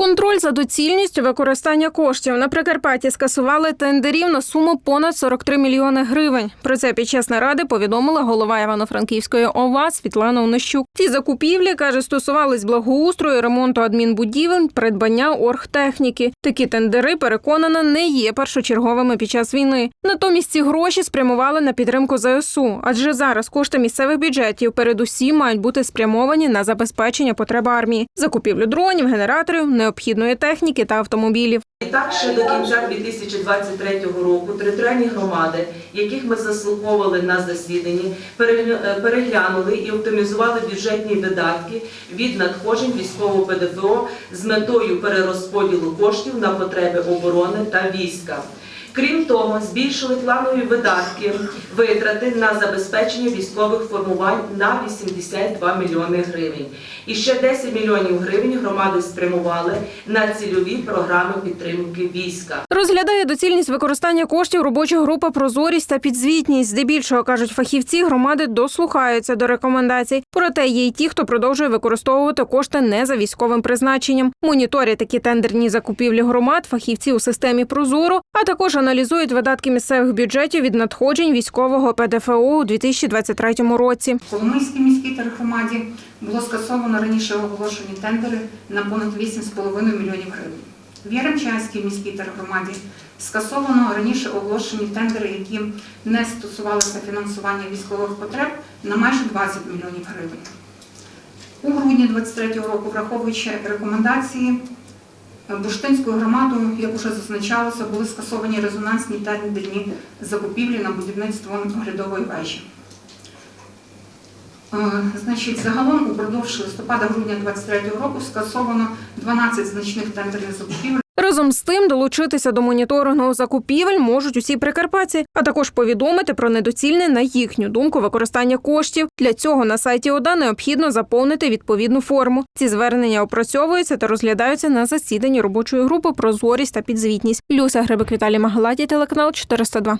Контроль за доцільністю використання коштів на Прикарпатті скасували тендерів на суму понад 43 мільйони гривень. Про це під час наради повідомила голова Івано-Франківської ОВА Світлана Онищук. Ті закупівлі каже, стосувались благоустрою, ремонту адмінбудівель, придбання оргтехніки. Такі тендери переконана не є першочерговими під час війни. Натомість ці гроші спрямували на підтримку ЗСУ, адже зараз кошти місцевих бюджетів передусім мають бути спрямовані на забезпечення потреб армії, закупівлю дронів, генераторів, необхідної техніки та автомобілів. І так ще до кінця 2023 року територіальні громади, яких ми заслуховували на засіданні, е, переглянули і оптимізували бюджетні видатки від надходжень військового ПДФО з метою перерозподілу коштів на потреби оборони та війська. Крім того, збільшили планові видатки витрати на забезпечення військових формувань на 82 мільйони гривень. І ще 10 мільйонів гривень громади спрямували на цільові програми підтримки війська. Розглядає доцільність використання коштів робоча група прозорість та підзвітність. Здебільшого кажуть фахівці, громади дослухаються до рекомендацій. Проте є й ті, хто продовжує використовувати кошти не за військовим призначенням. Моніторять такі тендерні закупівлі громад, фахівці у системі Прозоро, а також аналізують видатки місцевих бюджетів від надходжень військового ПДФО у 2023 році. В Коломийській міській тергромаді було скасовано раніше оголошені тендери на понад 8,5 мільйонів гривень. В Яремчанській міській тергромаді скасовано раніше оголошені тендери, які не стосувалися фінансування військових потреб на майже 20 мільйонів гривень. У грудні 2023 року, враховуючи рекомендації, Бурштинською громадою, як уже зазначалося, були скасовані резонансні тендерні закупівлі на будівництво оглядової вежі. Е, Значить, загалом упродовж листопада-грудня 2023 року скасовано 12 значних тендерних закупівель. Разом з тим долучитися до моніторингу закупівель можуть усі прикарпатці, а також повідомити про недоцільне на їхню думку використання коштів. Для цього на сайті ОДА необхідно заповнити відповідну форму. Ці звернення опрацьовуються та розглядаються на засіданні робочої групи прозорість та підзвітність. Люся Гребик Віталій Магаладі, телеканал 402.